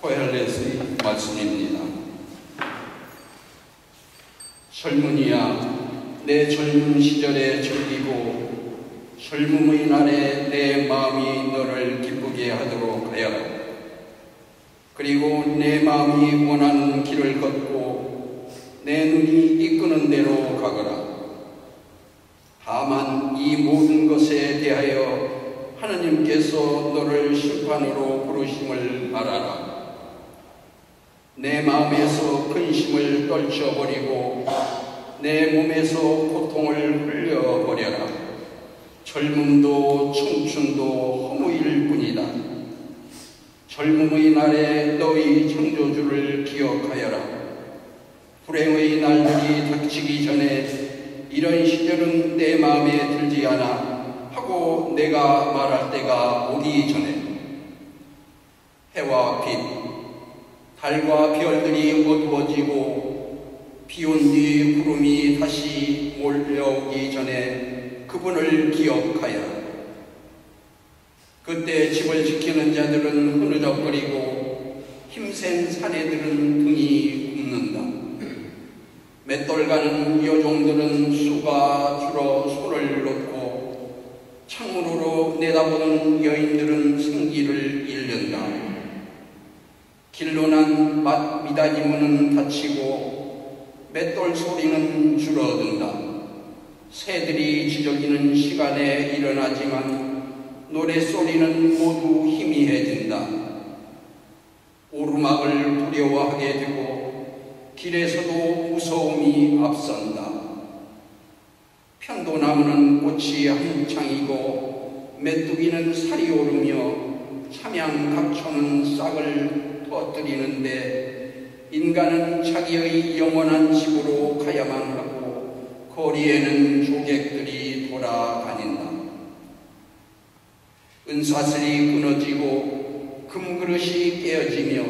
코헬렛의 말씀입니다. 젊은이야, 내 젊은 시절에 즐기고 젊음의 날에 내 마음이 너를 기쁘게 하도록 하여라. 그리고 내 마음이 원하는 길을 걷고 내 눈이 이끄는 대로 가거라. 다만 이 모든 것에 대하여 하나님께서 너를 심판으로 부르심을 알아라. 내 마음에서 근심을 떨쳐버리고 내 몸에서 고통을 흘려버려라. 젊음도 청춘도 허무일 뿐이다. 젊음의 날에 너희 창조주를 기억하여라. 불행의 날들이 닥치기 전에 이런 시절은 내 마음에 들지 않아 하고 내가 말할 때가 오기 전에 해와 빛, 달과 별들이 어두워지고 비온 뒤 구름이 다시 몰려오기 전에 그분을 기억하여 그때 집을 지키는 자들은 흐느적거리고 힘센 사내들은 등이 굽는다. 맷돌 가는 여종들은 수가 줄어 손을 놓고 창문으로 내다보는 여인들은 생기를 잃는다. 길로 난 미닫이 문은 닫히고 맷돌 소리는 줄어든다. 새들이 지저귀는 시간에 일어나지만 노래소리는 모두 희미해진다. 오르막을 두려워하게 되고 길에서도 무서움이 앞선다. 편도나무는 꽃이 한창이고 메뚜기는 살이 오르며 참양 각초는 싹을 터뜨리는데 인간은 자기의 영원한 집으로 가야만 하고 거리에는 조객들이 돌아다닌다. 은사슬이 끊어지고 금그릇이 깨어지며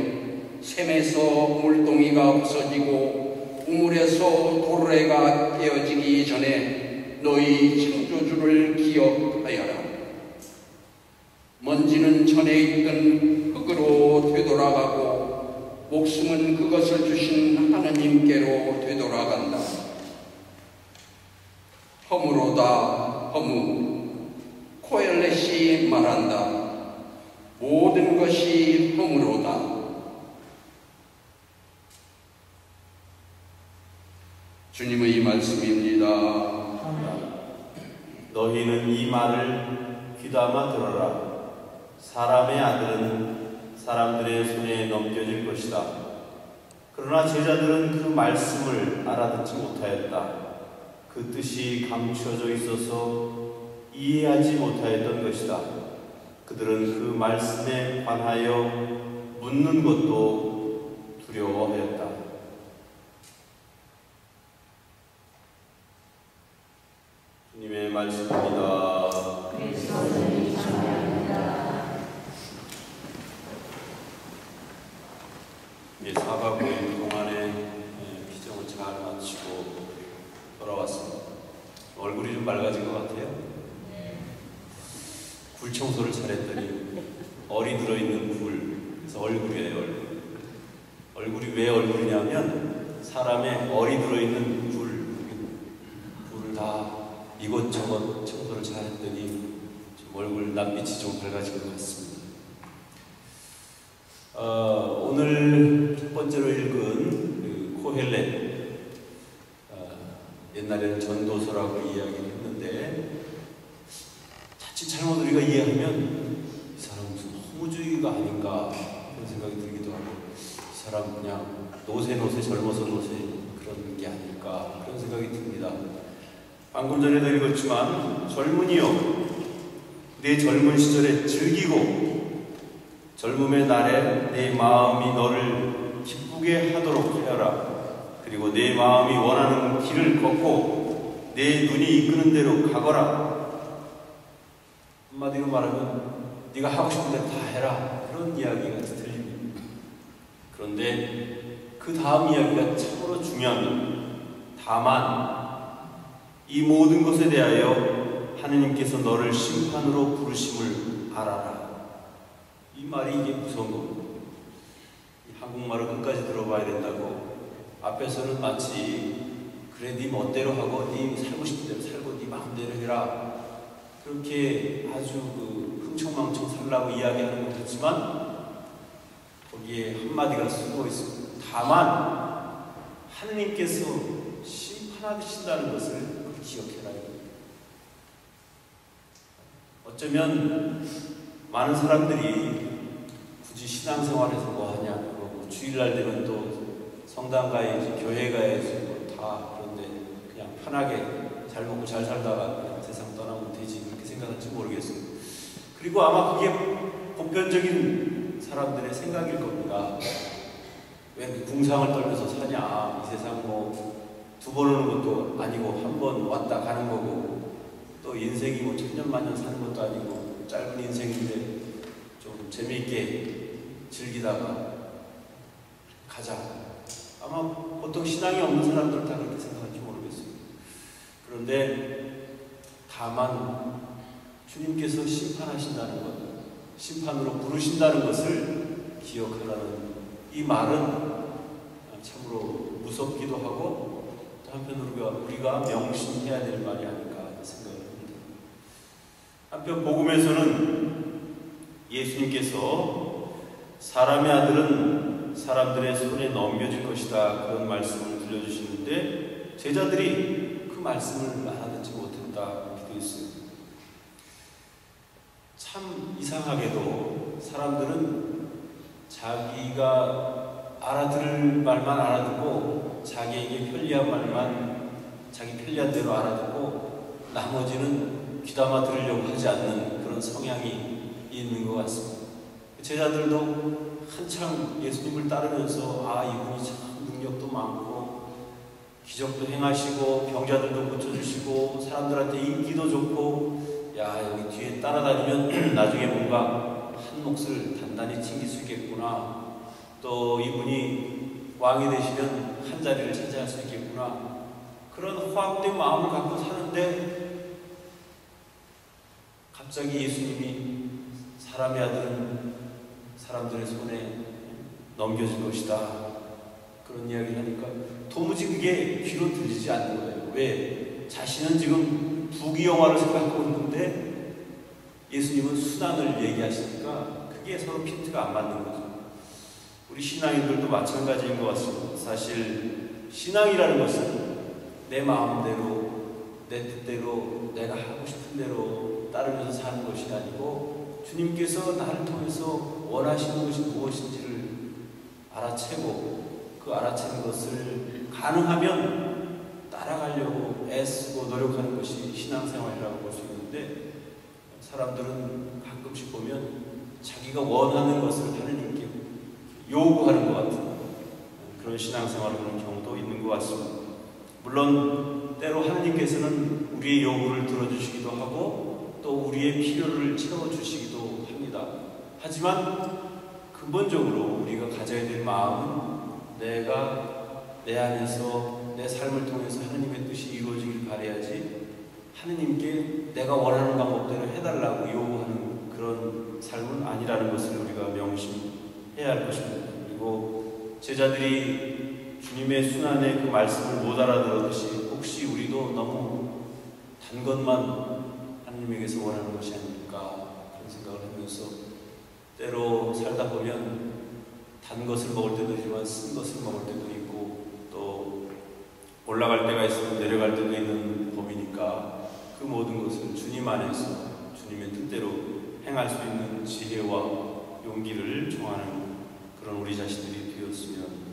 샘에서 물동이가 부서지고 우물에서 도래가 깨어지기 전에 너희 창조주를 기억하여라. 먼지는 전에 있던 흙으로 되 돌아가고 목숨은 그것을 주신 하나님께로 되돌아간다. 허무로다 허무 코엘렛이 말한다. 모든 것이 허무로다. 주님의 말씀입니다. 너희는 이 말을 귀담아 들어라. 사람의 아들은 사람들의 손에 넘겨질 것이다. 그러나 제자들은 그 말씀을 알아듣지 못하였다. 그 뜻이 감추어져 있어서 이해하지 못하였던 것이다. 그들은 그 말씀에 관하여 묻는 것도 두려워하였다. 주님의 말씀입니다. 예, 사과 모임 동안에 예, 기정을 잘 마치고 돌아왔습니다. 얼굴이 좀 맑아진 것 같아요. 굴 청소를 잘했더니 얼이 들어있는 굴, 그래서 얼굴이에요, 얼굴. 얼굴이 왜 얼굴이냐면 사람의 얼이 들어있는 굴, 굴을 다 이곳저곳 청소를 잘했더니 좀 얼굴 낯빛이 좀 밝아진 것 같습니다. 어, 오늘 첫 번째로 읽은 그 코헬렛 어, 옛날에는 전도서라고 이야기를 했는데 자칫 잘못 우리가 이해하면 이 사람 무슨 허무주의가 아닌가 그런 생각이 들기도 하고 이 사람 그냥 노세 노세 젊어서 노세 그런 게 아닐까 그런 생각이 듭니다. 방금 전에도 읽었지만 젊은이요 내 젊은 시절에 즐기고 젊음의 날에 내 마음이 너를 기쁘게 하도록 하여라. 그리고 내 마음이 원하는 길을 걷고 내 눈이 이끄는 대로 가거라. 한마디로 말하면 네가 하고 싶은 대로 다 해라. 그런 이야기가 들립니다. 그런데 그 다음 이야기가 참으로 중요합니다. 다만 이 모든 것에 대하여 하느님께서 너를 심판으로 부르심을 알아라. 이 말이 이게 무서운 겁니다. 한국말을 끝까지 들어봐야 된다고 앞에서는 마치 그래 네 멋대로 하고 네 살고 싶은 대로 살고 네 마음대로 해라 그렇게 아주 그 흥청망청 살라고 이야기하는 것 같지만 거기에 한마디가 쓰고 있습니다. 다만 하느님께서 심판하신다는 것을 기억해라. 어쩌면 많은 사람들이 굳이 신앙생활에서 뭐 하냐, 뭐 주일날 되면 또 성당 가야지, 교회 가야지, 뭐다 그런데 그냥 편하게 잘 먹고 잘 살다가 그냥 세상 떠나면 되지 그렇게 생각할지 모르겠어요. 그리고 아마 그게 보편적인 사람들의 생각일 겁니다. 왜 궁상을 떨면서 사냐? 이 세상 뭐 두 번 오는 것도 아니고 한 번 왔다 가는 거고 또 인생이 뭐 천년만년 사는 것도 아니고 짧은 인생인데 좀 재미있게 즐기다가 가자. 아마 보통 신앙이 없는 사람들 다 그렇게 생각할지 모르겠어요. 그런데 다만 주님께서 심판하신다는 것, 심판으로 부르신다는 것을 기억하라는 이 말은 참으로 무섭기도 하고 또 한편으로 우리가, 명심해야 될 말이 아닐까 생각을 합니다. 한편 복음에서는 예수님께서 사람의 아들은 사람들의 손에 넘겨질 것이다 그런 말씀을 들려주시는데 제자들이 그 말씀을 알아듣지 못했다 되어 있어요. 참 이상하게도 사람들은 자기가 알아들을 말만 알아듣고 자기에게 편리한 말만 자기 편리한 대로 알아듣고 나머지는 귀담아 들으려고 하지 않는 그런 성향이 있는 것 같습니다. 제자들도 한창 예수님을 따르면서 아 이분이 참 능력도 많고 기적도 행하시고 병자들도 고쳐주시고 사람들한테 인기도 좋고 야 여기 뒤에 따라다니면 나중에 뭔가 한 몫을 단단히 챙길 수 있겠구나. 또 이분이 왕이 되시면 한 자리를 차지할 수 있겠구나. 그런 호학된 마음을 갖고 사는데 갑자기 예수님이 사람의 아들은 사람들의 손에 넘겨질 것이다. 그런 이야기를 하니까 도무지 그게 귀로 들리지 않는 거예요. 왜? 자신은 지금 부귀영화를 생각하고 있는데 예수님은 순환을 얘기하시니까 그게 서로 핀트가 안 맞는 거죠. 우리 신앙인들도 마찬가지인 것 같습니다. 사실 신앙이라는 것은 내 마음대로 내 뜻대로 내가 하고 싶은 대로 따르면서 사는 것이 아니고 주님께서 나를 통해서 원하시는 것이 무엇인지를 알아채고 그 알아채는 것을 가능하면 따라가려고 애쓰고 노력하는 것이 신앙생활이라고 볼 수 있는데 사람들은 가끔씩 보면 자기가 원하는 것을 하느님께 요구하는 것 같은 그런 신앙생활을 하는 경우도 있는 것 같습니다. 물론 때로 하느님께서는 우리의 요구를 들어주시기도 하고 또 우리의 필요를 채워주시기도 합니다. 하지만 근본적으로 우리가 가져야 될 마음은 내가 내 안에서 내 삶을 통해서 하느님의 뜻이 이루어지길 바라야지 하느님께 내가 원하는 방법대로 해달라고 요구하는 그런 삶은 아니라는 것을 우리가 명심해야 할 것입니다. 그리고 제자들이 주님의 순환의 그 말씀을 못 알아들었듯이 혹시 우리도 너무 단 것만 하느님에게서 원하는 것이 아닐까 그런 생각을 하면서 때로 살다 보면 단 것을 먹을 때도 있지만 쓴 것을 먹을 때도 있고 또 올라갈 때가 있으면 내려갈 때도 있는 법이니까 그 모든 것은 주님 안에서 주님의 뜻대로 행할 수 있는 지혜와 용기를 청하는 그런 우리 자신들이 되었으면